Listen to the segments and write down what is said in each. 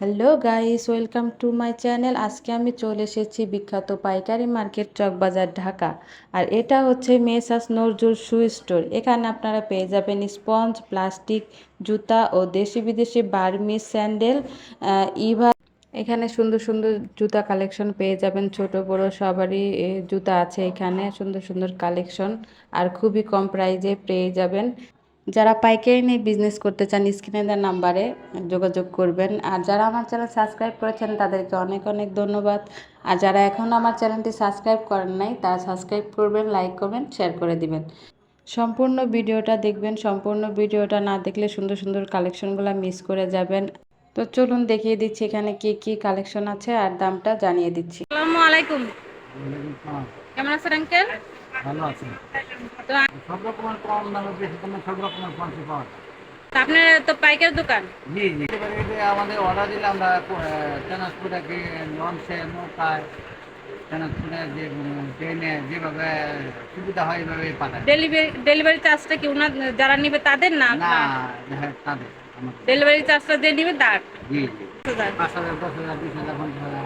Hello guys, welcome to my channel. আজকে আমি চলে এসেছি বিখ্যাত পাইকারি মার্কেট চকবাজার, ঢাকা। আর এটা হচ্ছে মেসাস নজরুল শু স্টোর। এখানে আপনারা পেয়ে যাবেন স্পঞ্জ, প্লাস্টিক, জুতা ও দেশি বিদেশি বার্মিস স্যান্ডেল ইভা। এখানে সুন্দর সুন্দর জুতা কালেকশন পেয়ে যাবেন। ছোট, বড় সবারই জুতা আছে এখানে। সুন্দর সুন্দর কালেকশন। আর খুবই কম প্রাইজে পেয়ে যাবেন। যারা পাইকারি নিয়ে বিজনেস করতে চান স্ক্রিনে দেওয়ার নাম্বারে যোগাযোগ করবেন। আর যারা আমার চ্যানেল সাবস্ক্রাইব করেছেন তাদেরকে অনেক অনেক ধন্যবাদ। আর যারা এখনও আমার চ্যানেলটি সাবস্ক্রাইব করেন নাই তারা সাবস্ক্রাইব করবেন লাইক করবেন শেয়ার করে দিবেন। সম্পূর্ণ ভিডিওটা দেখবেন। সম্পূর্ণ ভিডিওটা না দেখলে সুন্দর সুন্দর কালেকশনগুলো মিস করে যাবেন। তো চলুন দেখিয়ে দিচ্ছি এখানে কি কি কালেকশন আছে আর দামটা জানিয়ে দিচ্ছি। আসসালামু আলাইকুম। কেমন আছেন আঙ্কেল? ভালো আছে। তো সব রকমের কম দামে বেশি দামে সব রকমের পণ্য পাওয়া যায়। আপনার তো পাইকারি দোকান? জি জি। আমাদের অর্ডার দিলে আমরা ট্রান্সপোর্টে লঞ্চে নৌকায় ট্রান্সপোর্টে যে ট্রেনে যেভাবে সুবিধা হয় এইভাবে পাঠায় ডেলিভারি ডেলিভারি চার্জটা কি ওনার যারা নিবে তাদের না না হ্যাঁ তাদের। ডেলিভারি চার্জটা দিয়ে নিবে তার? জি জি। পাঁচ হাজার দশ হাজার বিশ হাজার পঞ্চাশ হাজার।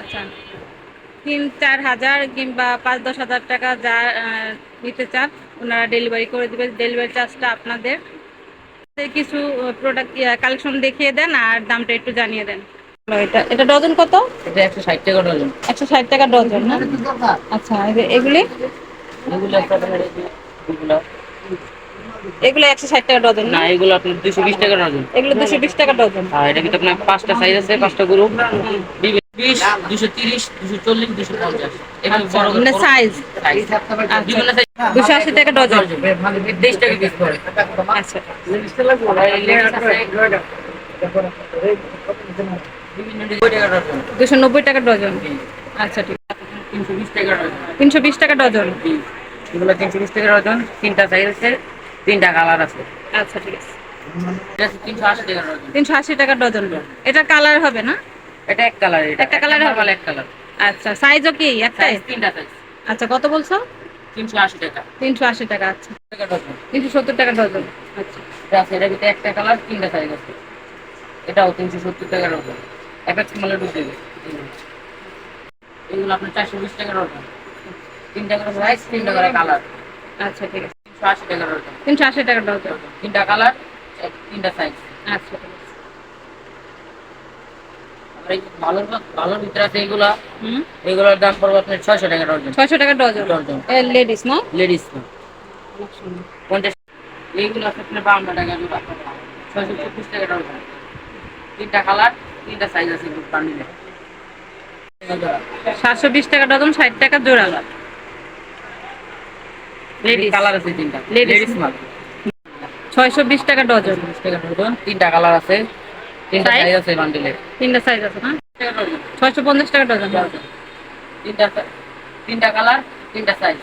আচ্ছা। তিন চার হাজার কিংবা পাঁচ দশ হাজার টাকা যা নিতে চান ওনারা ডেলিভারি করে দেবে। ডেলিভারি চার্জটা আপনাদের। কিছু প্রোডাক্ট কালেকশন দেখিয়ে দেন আর দামটা একটু জানিয়ে দেন। এটা এটা ডজন কত? এটা একশো ষাট টাকা ডজন। একশো ষাট টাকা ডজন না? আচ্ছা এগুলি? এগুলো আপনার এই যে এগুলো। এগুলো একশো ষাট টাকা ডজন না? এগুলো আপনার দুশো বিশ টাকা ডজন। এগুলো দুশো বিশ টাকা ডজন। আর এটা কিন্তু আপনার পাঁচটা সাইজ আছে পাঁচটা গ্রুপ দুশো মানে দুশো আশি টাকা ডজন। তেইশ টাকা পিস পড়ে আচ্ছা দুশো নব্বই টাকা ডজন। আচ্ছা ঠিক। তিনশো বিশ টাকা ডজন। তিনশো বিশ টাকা ডজন। এগুলো তিনশো বিশ টাকা ডজন। তিনটা সাইজ আছে তিনটা কালার আছে। আচ্ছা ঠিক আছে। তিনশো আশি টাকা ডজন। এটা কালার হবে না? এটা এক কালার এটা একটা colour হবে? এক কালার আচ্ছা সাইজও কি একটাই তিনটা সাইজ আচ্ছা কত বলছো? তিনশো আশি টাকা। তিনশো আশি টাকা আচ্ছা। টাকা ডজন তিনশো সত্তর টাকা ডজন। আচ্ছা। এটা ভিতরে একটা কালার তিনটা সাইজ আছে। এটাও তিনশো সত্তর টাকা ডজন। এক এক মালের ঢুকে দেবে। এগুলো আপনার চারশো বিশ টাকা ডজন। তিনটা করে সাইজ তিনটা করে কালার আচ্ছা ঠিক আছে। তিনশো আশি টাকা ডজন। তিনশো আশি টাকা ডজন। তিনটা কালার তিনটা সাইজ আচ্ছা ঠিক আছে আর এই ভালোর ভালোর ভিতরে আছে এগুলা এগুলোর দাম পড়বে আপনার ছয়শো টাকা ডজন। ছয়শো টাকা ডজন? ডজন। লেডিস না? লেডিস পঞ্চাশ এইগুলো আছে আপনার বাউন্ন টাকা জোড়া ছয়শো চব্বিশ টাকা ডজন। তিনটা কালার তিনটা সাইজ আছে বান্ডিলে। সাতশো বিশ টাকা ডজন ষাট টাকা জোড়া লেডিস কালার আছে তিনটা। Ladies. লেডিস মাল। ছয়শো বিশ টাকা ডজন। চল্লিশ টাকা ডজন। তিনটা কালার আছে। তিনটা সাইজ আছে বান্ডিলে তিনটা সাইজ আছে না? টাকা ডজন টাকা তিনটা তিনটা কালার তিনটা সাইজ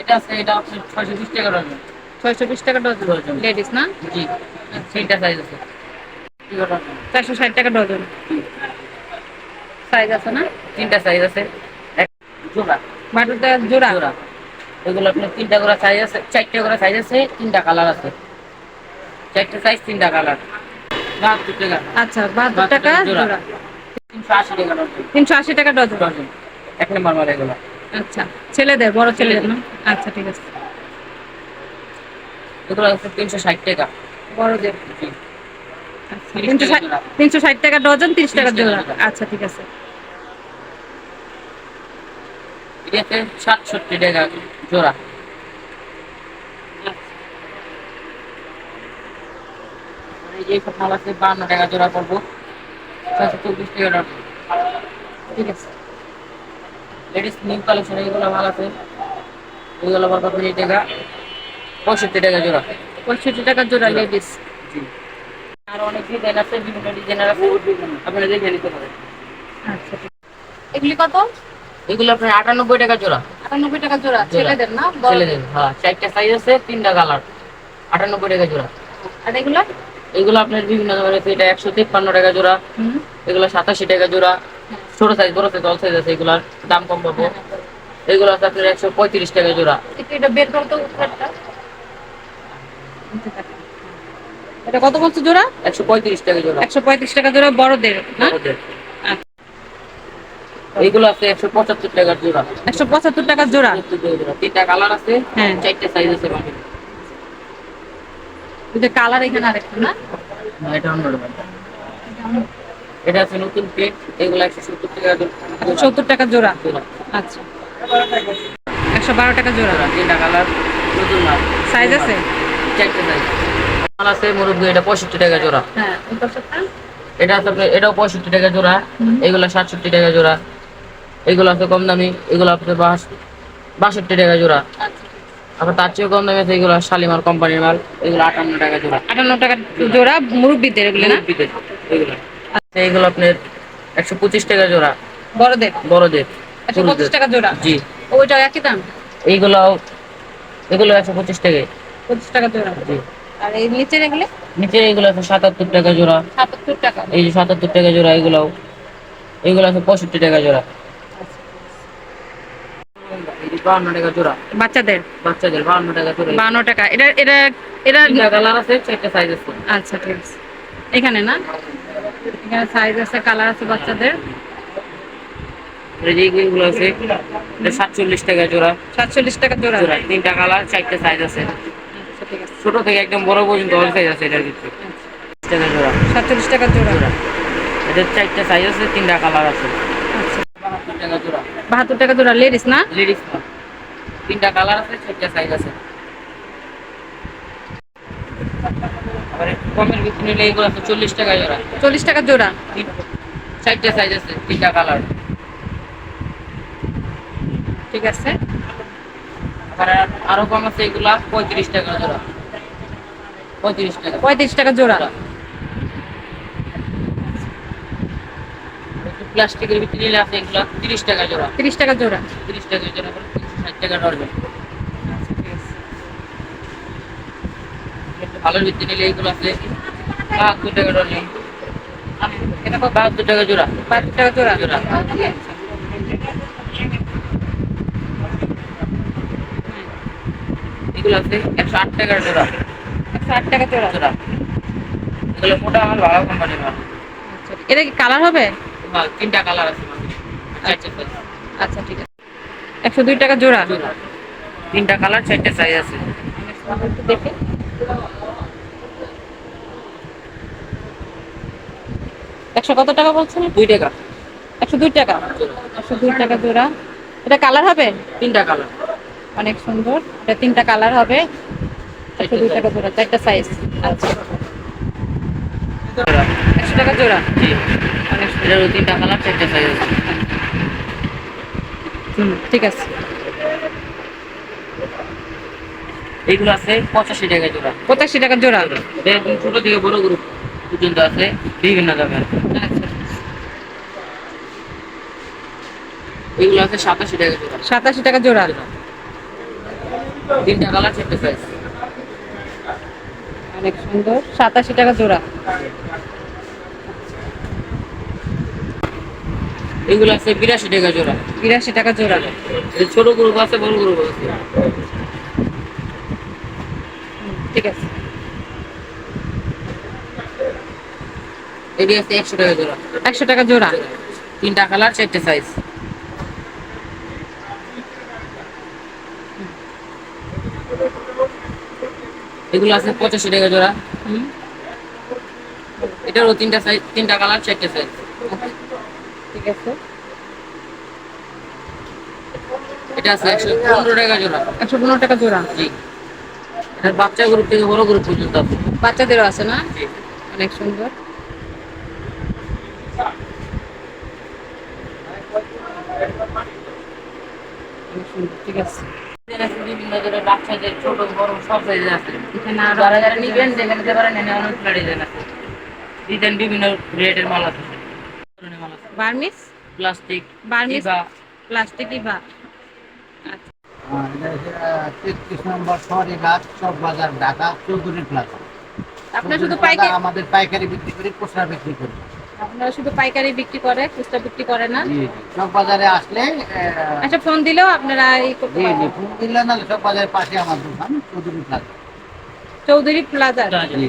এটা আছে এটা আপনার ছয়শো বিশ টাকা ডজন টাকা। লেডিস না? জি। তিনটা সাইজ আছে। ডজন চারশো ষাট টাকা ডজন সাইজ আছে না? তিনটা সাইজ আছে। এক জোড়া। বাটুটা জোড়া? জোড়া। এগুলো আপনার তিনটা করে সাইজ আছে চারটে করে সাইজ আছে তিনটা কালার আছে। চারটে সাইজ তিনটা কালার বাহাত্তর টাকা। আচ্ছা বাহাত্তর টাকা জোড়া। তিনশো আশি টাকা ডজন। তিনশো আশি টাকা ডজন। ডজন। এক নম্বর মাল এগুলো। আচ্ছা ছেলেদের বড় ছেলেদের আচ্ছা ঠিক আছে। এগুলো আছে তিনশো ষাট টাকা। বড়দের। আচ্ছা তিনশো ষাট টাকা ডজন তিরিশ টাকা জোড়া। আচ্ছা ঠিক আছে। এটাতে সাতষট্টি টাকা। জোড়া। এই যে সব মাল আছে বান্ন টাকা জোড়া ছয়শো চব্বিশ টাকা ঠিক আছে। লেডিস নিউ কালেকশন মাল আছে। এগুলো পড়বে কুড়ি টাকা। পঁয়ষট্টি টাকা জোড়া। পঁয়ষট্টি টাকা জোড়া লেডিস জি। আর অনেক ডিজাইন আছে বিভিন্ন ডিজাইনের আছে। আপনারা দেখে নিতে পারেন। আচ্ছা এগুলি কত? এগুলো আপনার আটানব্বই টাকা জোড়া। আটানব্বই টাকা জোড়া। ছেলেদের না ছেলেদের হ্যাঁ চারটা সাইজ আছে তিনটা কালার আটানব্বই টাকা জোড়া। আর এগুলো? এগুলো আপনার বিভিন্ন ধরনের এটা একশো তিপ্পান্ন টাকা জোড়া। এগুলো সাতাশি টাকা জোড়া। ছোট সাইজ বড় সাইজ অল সাইজ আছে এগুলার দাম কম পাবো। এগুলো আছে আপনার একশো পঁয়ত্রিশ টাকা জোড়া। এটা বের করতো এটা কত বলছে জোড়া? একশো পঁয়ত্রিশ টাকা জোড়া। একশো পঁয়ত্রিশ টাকা জোড়া বড়দের না? বড়দের। এইগুলো আছে একশো পঁচাত্তর টাকার জোড়া। একশো পঁচাত্তর টাকা জোড়া? 75 টাকা জোড়া। তিনটা কালার আছে হ্যাঁ। চারটে সাইজ আছে কালার এখানে আরেকটা না? এটা আছে নতুন কেক এগুলো একশো সত্তর টাকা জোড়া। সত্তর টাকা জোড়া? জোড়া। আচ্ছা। একশো বারো টাকা জোড়া। তিনটা কালার নতুন মাল সাইজ আছে? চারটে সাইজ মাল আছে মুরব্বি এটা পঁয়ষট্টি টাকা জোড়া। হ্যাঁ এটা আছে এটাও পঁয়ষট্টি টাকা জোড়া। এগুলো সাতষট্টি টাকা জোড়া। এগুলো আছে কম দামি এগুলো আছে বাস- বাষট্টি টাকা জোড়া। আবার তার চেয়েও কম দামি আছে এগুলো শালিমার কোম্পানির মাল এগুলো আটান্ন টাকা জোড়া। আটান্ন টাকা জোড়া মুরব্বিদের এগুলো না? এগুলো। আচ্ছা এগুলো আপনার একশো পঁচিশ টাকা জোড়া। বড়দের? বড়দের একশো পঁচিশ টাকা জোড়া? জি। ওইটা একই দাম? এইগুলো এগুলো একশো পঁচিশ টাকা পঁচিশ টাকা জোড়া। জি। আর এই নিচের এগুলো? নিচে এগুলো আছে সাতাত্তর টাকা জোড়া। সাতাত্তর টাকা। এই যে সাতাত্তর টাকা জোড়া এগুলাও। এগুলো আছে পঁয়ষট্টি টাকা জোড়া। বাহান্ন টাকা জোড়া। বাচ্চাদের? বাচ্চাদের বাহান্ন টাকা জোড়া। বান্ন টাকা। এটা এটা এটা কালার আছে চারটা সাইজ আছে। আচ্ছা ঠিক আছে। এখানে না? এখানে সাইজ আছে কালার আছে বাচ্চাদের। এগুলো আছে। এটা সাতচল্লিশ টাকা জোড়া। সাতচল্লিশ টাকা জোড়া। জোড়া তিনটা কালার চারটা সাইজ আছে। আচ্ছা আছে। ছোট থেকে একদম বড় পর্যন্ত অল সাইজ আছে এটার ভিতরে। টাকা জোড়া। সাতচল্লিশ টাকা জোড়া। এটার চারটা সাইজ আছে তিনটা কালার আছে। আচ্ছা। বাহাত্তর টাকা জোড়া। বাহাত্তর টাকা জোড়া। লেডিস না? লেডিস তিনটা কালার আছে চারটা সাইজ আছে। আবার কমের ভিতরে নিলে এগুলো চল্লিশ টাকা জোড়া। চল্লিশ টাকা জোড়া। চারটে সাইজ আছে তিনটা কালার। ঠিক আছে? আবার আর- কম আছে এগুলা পঁয়ত্রিশ টাকা জোড়া। পঁয়ত্রিশ টাকা। পঁয়ত্রিশ টাকা জোড়া। প্লাস্টিকের ভিতরে নিলে আছে এগুলা তিরিশ টাকা জোড়া। তিরিশ টাকা জোড়া। তিরিশ টাকা জোড়া ষাট টাকা ভালোর ভিতরে নিলে এইগুলো আছে বাহাত্তর টাকা এটা বাহাত্তর টাকা জোড়া। বাহাত্তর টাকা জোড়া। জোড়া। এগুলো আছে একশো আট টাকা জোড়া। একশো আট টাকা জোড়া। জোড়া। এগুলো মোটা আমার ভালো কোম্পানির মাল। আচ্ছা, এটা কি কালার হবে? মাল। তিনটা কালার আছে। আচ্ছা ঠিক আছে। একশো দুই টাকা জোড়া? তিনটা কালার চারটে সাইজ আছে। দেখে একশো কত টাকা বলছেন? দুই টাকা। একশো দুই টাকা? একশো দুই টাকা জোড়া। এটা কালার হবে? তিনটা কালার। অনেক সুন্দর। এটা তিনটা কালার হবে। একশো দুই টাকা জোড়া চারটা সাইজ আচ্ছা একশো টাকা জোড়া? জি। অনেক সুন্দর তিনটা কালার চারটে সাইজ আছে। হুম, ঠিক আছে। এইগুলো আছে পঁচাশি টাকা জোড়া। পঁচাশি টাকা জোড়া। একদম ছোট থেকে বড় গ্রুপ পর্যন্ত আছে বিভিন্ন দামের। এগুলো আছে সাতাশি টাকা জোড়া। সাতাশি টাকা জোড়া। তিনটা কালার চারটে সাইজ অনেক সুন্দর সাতাশি টাকা জোড়া। এগুলো আছে বিরাশি টাকা জোড়া। বিরাশি টাকা জোড়া। ছোট গ্রুপ আছে বড় গ্রুপ আছে। ঠিক আছে। এটি আছে একশো টাকা জোড়া। একশো টাকা জোড়া। তিনটা কালার চারটে সাইজ এগুলো আছে পঁচাশি টাকা জোড়া। এটারও তিনটা সাইজ তিনটা কালার চারটে সাইজ ঠিক আছে। এটা আছে একশো পনেরো টাকা জোড়া। একশো পনেরো টাকা জোড়া? জি। বাচ্চা গ্রুপ থেকে বড় গ্রুপ পর্যন্ত আছে। বাচ্চাদেরও আছে না? জি। অনেক সুন্দর। ঠিক আছে। বিভিন্ন ধরনের বাচ্চাদের ছোট বড় সব সাইজের আছে। এখানে আরও যারা যারা নিবেন যেখানে পারেন এখানে ডিজাইন আছে। ডিজাইন বিভিন্ন রেটের মাল আছে। বার্মিস? প্লাস্টিক বার্মিস বা প্লাস্টিকই বা আচ্ছা। আহ, তেত্রিশ নম্বর শহরে গাছ চক বাজার ঢাকা চৌধুরী প্লাজা। আপনারা শুধু পাইকারি আমাদের পাইকারি বিক্রি করি খুচরা বিক্রি করি। আপনারা শুধু পাইকারি বিক্রি করে খুচরা বিক্রি করে না? চক বাজারে আসলে আচ্ছা ফোন দিলেও আপনারা এই করতে জি জি পারবেন। ফোন দিলে না চক বাজারের পাশে আমার দোকান চৌধুরী প্লাজা। চৌধুরী প্লাজা। জি।